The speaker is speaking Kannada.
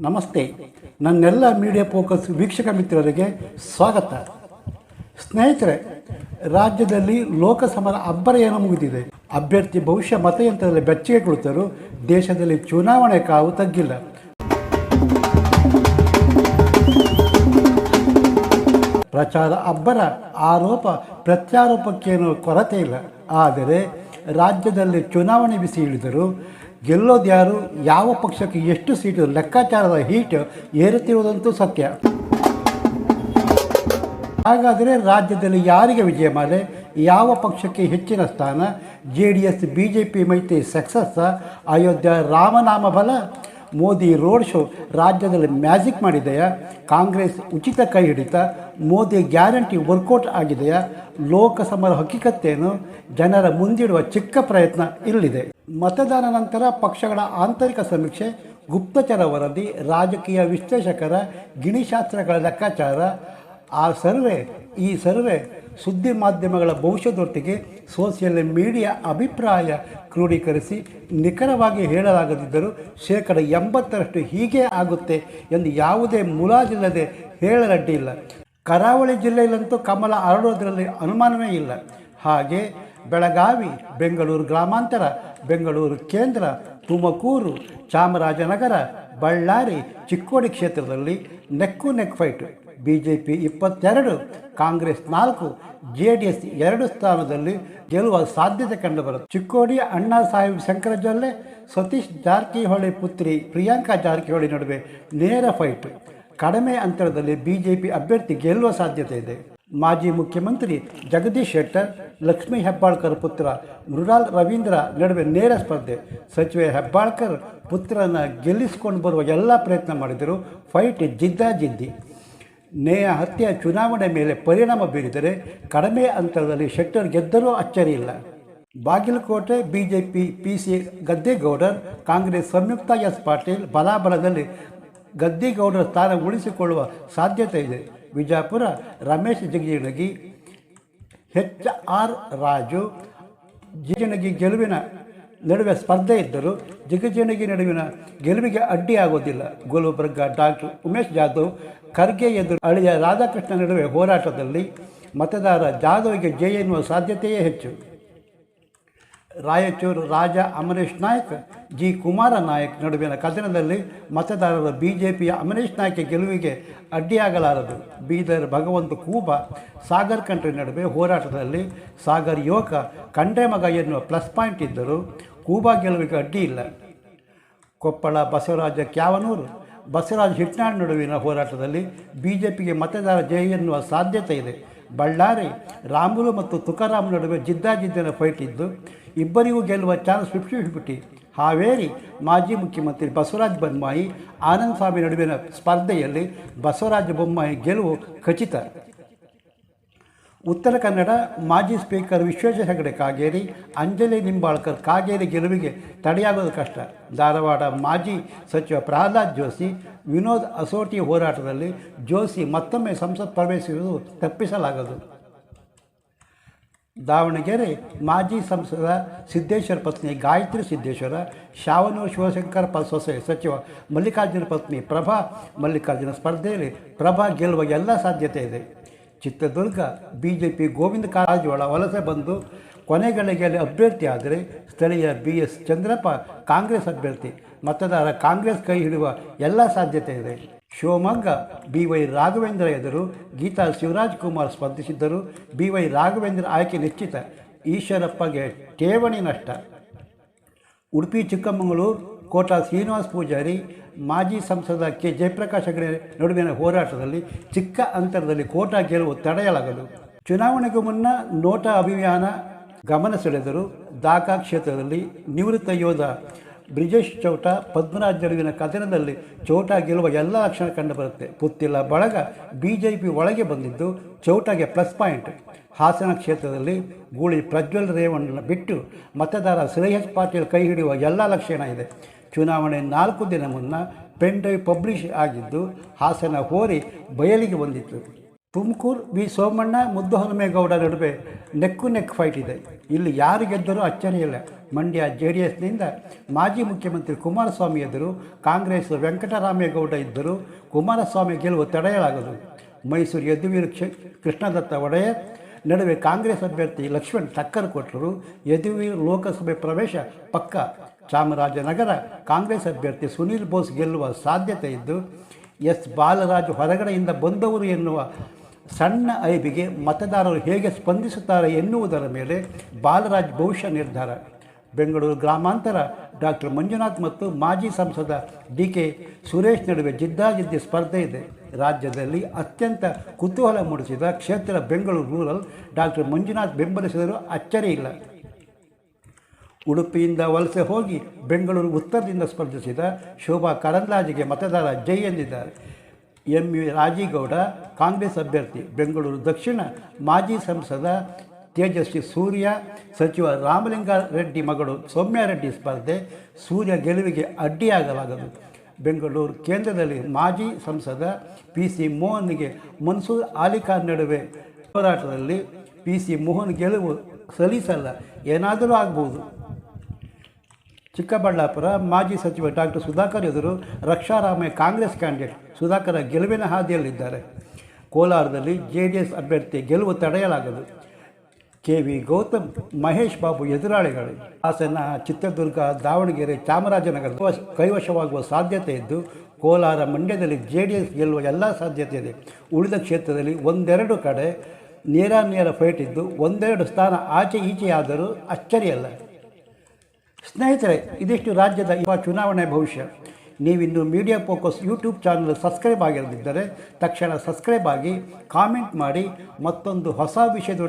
ನಮಸ್ತೆ. ನನ್ನೆಲ್ಲ ಮೀಡಿಯಾ ಫೋಕಸ್ ವೀಕ್ಷಕ ಮಿತ್ರರಿಗೆ ಸ್ವಾಗತ. ಸ್ನೇಹಿತರೆ, ರಾಜ್ಯದಲ್ಲಿ ಲೋಕಸಭಾ ಅಬ್ಬರ ಏನು ಮುಗಿದಿದೆ. ಅಭ್ಯರ್ಥಿ ಭವಿಷ್ಯ ಮತಯಂತ್ರದಲ್ಲಿ ಬೆಚ್ಚಗೆ ಕುಳಿತರೂ, ದೇಶದಲ್ಲಿ ಚುನಾವಣೆ ಕಾವು ತಗ್ಗಿಲ್ಲ. ಪ್ರಚಾರ ಅಬ್ಬರ ಆರೋಪ, ಪ್ರತ್ಯಾರೋಪಕ್ಕೇನು ಕೊರತೆ ಇಲ್ಲ. ಆದರೆ, ರಾಜ್ಯದಲ್ಲಿ ಚುನಾವಣೆ ಬಿಸಿ ಇಳಿದರು ಗೆಲ್ಲೋದ್ಯಾರು ಯಾವ ಪಕ್ಷಕ್ಕೆ ಎಷ್ಟು ಸೀಟು ಲೆಕ್ಕಾಚಾರದ ಹೀಟ್ ಏರುತ್ತಿರುವುದಂತೂ ಸತ್ಯ. ಹಾಗಾದರೆ ರಾಜ್ಯದಲ್ಲಿ ಯಾರಿಗೆ ವಿಜಯ ಮಾಲೆ? ಯಾವ ಪಕ್ಷಕ್ಕೆ ಹೆಚ್ಚಿನ ಸ್ಥಾನ? J D S, B J P ಮೈತ್ರಿ ಸಕ್ಸಸ್ಸ ಅಯೋಧ್ಯ ರಾಮನಾಮ ಬಲ? ಮೋದಿ ರೋಡ್ ಶೋ ರಾಜ್ಯದಲ್ಲಿ ಮ್ಯಾಜಿಕ್ ಮಾಡಿದೆಯಾ? ಕಾಂಗ್ರೆಸ್ ಉಚಿತ ಕೈ ಹಿಡಿತ, ಮೋದಿ ಗ್ಯಾರಂಟಿ ವರ್ಕೌಟ್ ಆಗಿದೆಯಾ? ಲೋಕಸಭಾ ಹಕ್ಕಿಕತ್ತೇನು? ಜನರ ಮುಂದಿಡುವ ಚಿಕ್ಕ ಪ್ರಯತ್ನ ಇರಲಿದೆ ಮತದಾನ ನಂತರ ಪಕ್ಷಗಳ ಆಂತರಿಕ ಸಮೀಕ್ಷೆ, ಗುಪ್ತಚರ ವರದಿ, ರಾಜಕೀಯ ವಿಶ್ಲೇಷಕರ ಗಿಣಿಶಾಸ್ತ್ರಗಳ ಲೆಕ್ಕಾಚಾರ. ಆ ಸರ್ವೆ, ಈ ಸರ್ವೆ ಸುದ್ದಿ ಮಾಧ್ಯಮಗಳ ಭವಿಷ್ಯದೊಟ್ಟಿಗೆ ಸೋಷಿಯಲ್ ಮೀಡಿಯಾ ಅಭಿಪ್ರಾಯ ಕ್ರೋಢೀಕರಿಸಿ ನಿಖರವಾಗಿ ಹೇಳಲಾಗದಿದ್ದರೂ ಶೇಕಡ ಎಂಬತ್ತರಷ್ಟು ಹೀಗೆ ಆಗುತ್ತೆ ಎಂದು ಯಾವುದೇ ಮುಲಾಜಿಲ್ಲದೆ ಹೇಳಲಡ್ಡಿ ಇಲ್ಲ. ಕರಾವಳಿ ಜಿಲ್ಲೆಯಲ್ಲಂತೂ ಕಮಲ ಹರಡೋದರಲ್ಲಿ ಅನುಮಾನವೇ ಇಲ್ಲ. ಹಾಗೆ ಬೆಳಗಾವಿ, ಬೆಂಗಳೂರು ಗ್ರಾಮಾಂತರ, ಬೆಂಗಳೂರು ಕೇಂದ್ರ, ತುಮಕೂರು, ಚಾಮರಾಜನಗರ, ಬಳ್ಳಾರಿ, ಚಿಕ್ಕೋಡಿ ಕ್ಷೇತ್ರದಲ್ಲಿ neck neck fight. B J P ಇಪ್ಪತ್ತೆರಡು, ಕಾಂಗ್ರೆಸ್ ನಾಲ್ಕು ಜೆ ಡಿ ಎಸ್ ಎರಡು ಸ್ಥಾನದಲ್ಲಿ ಗೆಲ್ಲುವ ಸಾಧ್ಯತೆ ಕಂಡುಬರುತ್ತೆ ಚಿಕ್ಕೋಡಿ ಅಣ್ಣಾ ಸಾಹೇಬ್ ಶಂಕರ ಜೊಲ್ಲೆ, ಸತೀಶ್ ಜಾರಕಿಹೊಳಿ ಪುತ್ರಿ ಪ್ರಿಯಾಂಕಾ ಜಾರಕಿಹೊಳಿ ನಡುವೆ ನೇರ ಫೈಟ್. ಕಡಿಮೆ ಅಂತರದಲ್ಲಿ ಬಿ ಜೆ ಪಿ ಅಭ್ಯರ್ಥಿ ಗೆಲ್ಲುವ ಸಾಧ್ಯತೆ ಇದೆ. ಮಾಜಿ ಮುಖ್ಯಮಂತ್ರಿ ಜಗದೀಶ್ ಶೆಟ್ಟರ್, ಲಕ್ಷ್ಮೀ ಹೆಬ್ಬಾಳ್ಕರ್ ಪುತ್ರ ಮೃಣಾಲ್ ರವೀಂದ್ರ ನಡುವೆ ನೇರ ಸ್ಪರ್ಧೆ. ಸಚಿವೆ ಹೆಬ್ಬಾಳ್ಕರ್ ಪುತ್ರನ ಗೆಲ್ಲಿಸಿಕೊಂಡು ಬರುವ ಎಲ್ಲ ಪ್ರಯತ್ನ ಮಾಡಿದರು ಫೈಟ್ ಜಿದ್ದಾಜಿದ್ದಿ. ನೇಯ ಹತ್ಯೆ, ಚುನಾವಣೆ ಮೇಲೆ ಪರಿಣಾಮ ಬೀರಿದರೆ ಕಡಿಮೆ ಅಂತರದಲ್ಲಿ ಶೆಟ್ಟರ್ ಗೆದ್ದರೂ ಅಚ್ಚರಿ ಇಲ್ಲ. Bagalkot BJP P C Gaddigoudar, Congress Samyukta S Patil ಬಲಾಬಲದಲ್ಲಿ ಗದ್ದಿಗೌಡರ ಸ್ಥಾನ ಉಳಿಸಿಕೊಳ್ಳುವ ಸಾಧ್ಯತೆ ಇದೆ. ವಿಜಾಪುರ ರಮೇಶ್ ಜಿಗಜಿಣಗಿ ಎಚ್ ಆರ್ ರಾಜು ಜಿಜಿಣಗಿ ಗೆಲುವಿನ ನಡುವೆ ಸ್ಪರ್ಧೆ ಇದ್ದರೂ ಜಿಗಜಿಣಗಿ ನಡುವಿನ ಗೆಲುವಿಗೆ ಅಡ್ಡಿಯಾಗುವುದಿಲ್ಲ ಗುಲ್ಬರ್ಗ ಡಾಕ್ಟರ್ ಉಮೇಶ್ ಜಾಧವ್ ಖರ್ಗೆ ಎದುರು ಅಳಿಯ ರಾಧಾಕೃಷ್ಣ ನಡುವೆ ಹೋರಾಟದಲ್ಲಿ ಮತದಾರ ಜಾಧವ್ಗೆ ಜಯ ಎನ್ನುವ ಸಾಧ್ಯತೆಯೇ ಹೆಚ್ಚು. ರಾಯಚೂರು ರಾಜ ಅಮರೇಶ್ ನಾಯಕ್, ಜಿ ಕುಮಾರ ನಾಯಕ್ ನಡುವಿನ ಕದನದಲ್ಲಿ ಮತದಾರರ ಬಿಜೆಪಿಯ ಅಮರೇಶ್ ನಾಯ್ಕ ಗೆಲುವಿಗೆ ಅಡ್ಡಿಯಾಗಲಾರದು ಬೀದರ್ ಭಗವಂತ ಕೂಬ ಸಾಗರ್ ಕಂಟ್ರಿ ನಡುವೆ ಹೋರಾಟದಲ್ಲಿ ಸಾಗರ್ ಯುವಕ ಕಂಡ್ರೆ ಎನ್ನುವ ಪ್ಲಸ್ ಪಾಯಿಂಟ್ ಇದ್ದರೂ ಕೂಬಾ ಗೆಲುವಿಗೆ ಅಡ್ಡಿ ಇಲ್ಲ. ಕೊಪ್ಪಳ, ಬಸವರಾಜ, ಕ್ಯಾವನೂರು, ಬಸವರಾಜ ಹಿಟ್ನಾಳ್ ನಡುವಿನ ಹೋರಾಟದಲ್ಲಿ ಬಿ ಜೆ ಪಿಗೆ ಮತದಾರ ಜಯ ಎನ್ನುವ ಸಾಧ್ಯತೆ ಇದೆ. ಬಳ್ಳಾರಿ, ರಾಮುಲು ಮತ್ತು ತುಕಾರಾಮ್ ನಡುವೆ ಜಿದ್ದಾಜಿದ್ದಿನ ಫೈಟ್ ಇದ್ದು, ಇಬ್ಬರಿಗೂ ಗೆಲ್ಲುವ ಚಾನ್ಸ್ ಫಿಫ್ಟಿ ಫಿಫ್ಟಿ ಹಾವೇರಿ ಮಾಜಿ ಮುಖ್ಯಮಂತ್ರಿ ಬಸವರಾಜ ಬೊಮ್ಮಾಯಿ, ಆನಂದ್ ಸ್ವಾಮಿ ನಡುವಿನ ಸ್ಪರ್ಧೆಯಲ್ಲಿ ಬಸವರಾಜ ಬೊಮ್ಮಾಯಿ ಗೆಲುವು ಖಚಿತ. ಉತ್ತರ ಕನ್ನಡ ಮಾಜಿ ಸ್ಪೀಕರ್ ವಿಶ್ವೇಶ್ವರ ಹೆಗಡೆ ಕಾಗೇರಿ, ಅಂಜಲಿ ನಿಂಬಾಳ್ಕರ್ ಕಾಗೇರಿ ಗೆಲುವಿಗೆ ತಡೆಯಾಗೋದು ಕಷ್ಟ. ಧಾರವಾಡ ಮಾಜಿ ಸಚಿವ ಪ್ರಹ್ಲಾದ್ ಜೋಶಿ, ವಿನೋದ್ ಅಸೋಟಿ ಹೋರಾಟದಲ್ಲಿ ಜೋಶಿ ಮತ್ತೊಮ್ಮೆ ಸಂಸತ್ ಪ್ರವೇಶಿಸುವುದು ತಪ್ಪಿಸಲಾಗದು. ದಾವಣಗೆರೆ ಮಾಜಿ ಸಂಸದ ಸಿದ್ದೇಶ್ವರ ಪತ್ನಿ ಗಾಯತ್ರಿ ಸಿದ್ದೇಶ್ವರ, ಶಾವನೂರು ಶಿವಶಂಕರ್ ಪ ಸೊಸೆ ಸಚಿವ ಮಲ್ಲಿಕಾರ್ಜುನ ಪತ್ನಿ ಪ್ರಭಾ, ಮಲ್ಲಿಕಾರ್ಜುನ ಸ್ಪರ್ಧೆಯಲ್ಲಿ ಪ್ರಭಾ ಗೆಲ್ಲುವ ಎಲ್ಲ ಸಾಧ್ಯತೆ ಇದೆ. Chitradurga B J P Govinda Karjol ವಲಸೆ ಬಂದು ಕೊನೆಗಳಿಗೆಯಲ್ಲಿ ಅಭ್ಯರ್ಥಿ ಆದರೆ ಸ್ಥಳೀಯ ಬಿ ಎಸ್ ಚಂದ್ರಪ್ಪ ಕಾಂಗ್ರೆಸ್ ಅಭ್ಯರ್ಥಿ. ಮತದಾರ ಕಾಂಗ್ರೆಸ್ ಕೈ ಹಿಡಿಯುವ ಎಲ್ಲ ಸಾಧ್ಯತೆ ಇದೆ. ಶಿವಮೊಗ್ಗ ಬಿ ವೈ ರಾಘವೇಂದ್ರ ಎದುರು ಗೀತಾ ಶಿವರಾಜ್ ಕುಮಾರ್ ಸ್ಪರ್ಧಿಸಿದ್ದರು. ಬಿ ವೈ ರಾಘವೇಂದ್ರ ಆಯ್ಕೆ ನಿಶ್ಚಿತ. ಈಶ್ವರಪ್ಪಗೆ ಠೇವಣಿ ನಷ್ಟ. ಉಡುಪಿ ಚಿಕ್ಕಮಗಳೂರು ಕೋಟಾ ಶ್ರೀನಿವಾಸ ಪೂಜಾರಿ, ಮಾಜಿ ಸಂಸದ ಕೆ. ಜಯಪ್ರಕಾಶ್ ಹೆಗಡೆ ನಡುವಿನ ಹೋರಾಟದಲ್ಲಿ ಚಿಕ್ಕ ಅಂತರದಲ್ಲಿ ಕೋಟಾ ಗೆಲುವು ತಡೆಯಲಾಗದು. ಚುನಾವಣೆಗೂ ಮುನ್ನ ನೋಟಾ ಅಭಿಯಾನ ಗಮನ ಸೆಳೆದರು. ದಾಕಾ ಕ್ಷೇತ್ರದಲ್ಲಿ ನಿವೃತ್ತ ಯೋಧ ಬ್ರಿಜೇಶ್ ಚೌಟ, ಪದ್ಮರಾಜ್ ನಡುವಿನ ಕಥನದಲ್ಲಿ ಚೌಟ ಗೆಲ್ಲುವ ಎಲ್ಲ ಲಕ್ಷಣ ಕಂಡುಬರುತ್ತೆ. ಪುತ್ತಿಲ್ಲ ಬಳಗ ಬಿ ಜೆ ಪಿ ಒಳಗೆ ಬಂದಿದ್ದು ಚೌಟಗೆ ಪ್ಲಸ್ ಪಾಯಿಂಟ್. ಹಾಸನ ಕ್ಷೇತ್ರದಲ್ಲಿ ಗೂಳಿ ಪ್ರಜ್ವಲ್ ರೇವಣ್ಣ ಬಿಟ್ಟು ಮತದಾರ ಶ್ರೇಯಸ್ ಪಾಟೀಲ್ ಕೈ ಹಿಡಿಯುವ ಎಲ್ಲ ಲಕ್ಷಣ ಇದೆ. ಚುನಾವಣೆ ನಾಲ್ಕು ದಿನ ಮುನ್ನ ಪೆನ್ ಡ್ರೈವ್ ಪಬ್ಲಿಷ್ ಆಗಿದ್ದು ಹಾಸನ ಹೋರಿ ಬಯಲಿಗೆ ಬಂದಿತ್ತು. ತುಮಕೂರು ವಿ ಸೋಮಣ್ಣ, ಮುದ್ದುಹನುಮೇಗೌಡ ನಡುವೆ ನೆಕ್ಕು ನೆಕ್ ಫೈಟ್ ಇದೆ. ಇಲ್ಲಿ ಯಾರು ಗೆದ್ದರೂ ಅಚ್ಚರಿಯಿಲ್ಲ ಮಂಡ್ಯ ಜೆ ಡಿ ಎಸ್ನಿಂದ ಮಾಜಿ ಮುಖ್ಯಮಂತ್ರಿ ಕುಮಾರಸ್ವಾಮಿ ಎದುರು ಕಾಂಗ್ರೆಸ್ ವೆಂಕಟರಾಮೇಗೌಡ ಇದ್ದರೂ ಕುಮಾರಸ್ವಾಮಿ ಗೆಲುವು ತಡೆಯಲಾಗದು. ಮೈಸೂರು ಯದುವೀರ್ ಕ್ಷ, ಕೃಷ್ಣದತ್ತ ಒಡೆಯರ್ ನಡುವೆ ಕಾಂಗ್ರೆಸ್ ಅಭ್ಯರ್ಥಿ ಲಕ್ಷ್ಮಣ್ ಟಕ್ಕರ್ ಕೊಟ್ಟರು. ಯದುವೀರ್ ಲೋಕಸಭೆ ಪ್ರವೇಶ ಪಕ್ಕ. ಚಾಮರಾಜನಗರ ಕಾಂಗ್ರೆಸ್ ಅಭ್ಯರ್ಥಿ ಸುನೀಲ್ ಬೋಸ್ ಗೆಲ್ಲುವ ಸಾಧ್ಯತೆ ಇದ್ದು, ಎಸ್ ಬಾಲರಾಜು ಹೊರಗಡೆಯಿಂದ ಬಂದವರು ಎನ್ನುವ ಸಣ್ಣ ಐಬಿಗೆ ಮತದಾರರು ಹೇಗೆ ಸ್ಪಂದಿಸುತ್ತಾರೆ ಎನ್ನುವುದರ ಮೇಲೆ ಬಾಲರಾಜ್ ಭವಿಷ್ಯ ನಿರ್ಧಾರ. ಬೆಂಗಳೂರು ಗ್ರಾಮಾಂತರ ಡಾಕ್ಟರ್ ಮಂಜುನಾಥ್ ಮತ್ತು ಮಾಜಿ ಸಂಸದ ಡಿ. ಕೆ. ಸುರೇಶ್ ನಡುವೆ ಜಿದ್ದಾಜಿದ್ದಿ ಸ್ಪರ್ಧೆ ಇದೆ. ರಾಜ್ಯದಲ್ಲಿ ಅತ್ಯಂತ ಕುತೂಹಲ ಮೂಡಿಸಿದ ಕ್ಷೇತ್ರ ಬೆಂಗಳೂರು ರೂರಲ್ ಡಾಕ್ಟರ್ ಮಂಜುನಾಥ್ ಬೆಂಬಲಿಸಿದರೂ ಅಚ್ಚರಿ ಇಲ್ಲ. ಉಡುಪಿಯಿಂದ ವಲಸೆ ಹೋಗಿ ಬೆಂಗಳೂರು ಉತ್ತರದಿಂದ ಸ್ಪರ್ಧಿಸಿದ ಶೋಭಾ ಕರಂದ್ಲಾಜಿಗೆ ಮತದಾರ ಜೈ ಎಂದಿದ್ದಾರೆ. ಎಂ ಯು ರಾಜೀಗೌಡ, ಕಾಂಗ್ರೆಸ್ ಅಭ್ಯರ್ಥಿ, ಬೆಂಗಳೂರು ದಕ್ಷಿಣ, ಮಾಜಿ ಸಂಸದ ತೇಜಸ್ವಿ ಸೂರ್ಯ, ಸಚಿವ ರಾಮಲಿಂಗಾರೆಡ್ಡಿ ಮಗಳು ಸೌಮ್ಯಾರೆಡ್ಡಿ ಸ್ಪರ್ಧೆ, ಸೂರ್ಯ ಗೆಲುವಿಗೆ ಅಡ್ಡಿಯಾಗಲಾಗದು. ಬೆಂಗಳೂರು ಕೇಂದ್ರದಲ್ಲಿ ಮಾಜಿ ಸಂಸದ ಪಿ ಸಿ ಮೋಹನ್ಗೆ ಮನ್ಸೂರ್ ಆಲಿಖಾನ್ ನಡುವೆ ಹೋರಾಟದಲ್ಲಿ ಪಿ ಸಿ ಮೋಹನ್ ಗೆಲುವು ಸಲೀಸಲ್ಲ ಏನಾದರೂ ಆಗ್ಬೋದು. ಚಿಕ್ಕಬಳ್ಳಾಪುರ ಮಾಜಿ ಸಚಿವ ಡಾಕ್ಟರ್ ಸುಧಾಕರ್ ಎದುರು ರಕ್ಷಾರಾಮಯ್ಯ ಕಾಂಗ್ರೆಸ್ ಕ್ಯಾಂಡಿಡೇಟ್ ಸುಧಾಕರ ಗೆಲುವಿನ ಹಾದಿಯಲ್ಲಿದ್ದಾರೆ. ಕೋಲಾರದಲ್ಲಿ ಜೆ ಡಿ ಎಸ್ ಅಭ್ಯರ್ಥಿ ಗೆಲುವು ತಡೆಯಲಾಗದು. ಕೆ ವಿ ಗೌತಮ್, ಮಹೇಶ್ ಬಾಬು ಎದುರಾಳಿಗಳು. ಹಾಸನ ಚಿತ್ರದುರ್ಗ, ದಾವಣಗೆರೆ, ಚಾಮರಾಜನಗರ ಕೈವಶವಾಗುವ ಸಾಧ್ಯತೆ ಇದ್ದು, ಕೋಲಾರ ಮಂಡ್ಯದಲ್ಲಿ ಜೆ ಡಿ ಎಸ್ ಗೆಲ್ಲುವ ಎಲ್ಲ ಸಾಧ್ಯತೆ ಇದೆ. ಉಳಿದ ಕ್ಷೇತ್ರದಲ್ಲಿ ಒಂದೆರಡು ಕಡೆ ನೇರ ಫೈಟ್ ಇದ್ದು, ಒಂದೆರಡು ಸ್ಥಾನ ಆಚೆ ಈಚೆಯಾದರೂ ಅಚ್ಚರಿಯಲ್ಲ. ಸ್ನೇಹಿತರೆ, ಇದಿಷ್ಟು ರಾಜ್ಯದ ಯುವ ಚುನಾವಣೆ ಭವಿಷ್ಯ. ನೀವಿನ್ನು media focus YouTube channel subscribe ಆಗಿರದಿದ್ದರೆ ತಕ್ಷಣ ಸಬ್ಸ್ಕ್ರೈಬ್ ಆಗಿ ಕಾಮೆಂಟ್ ಮಾಡಿ, ಮತ್ತೊಂದು ಹೊಸ ವಿಷಯದ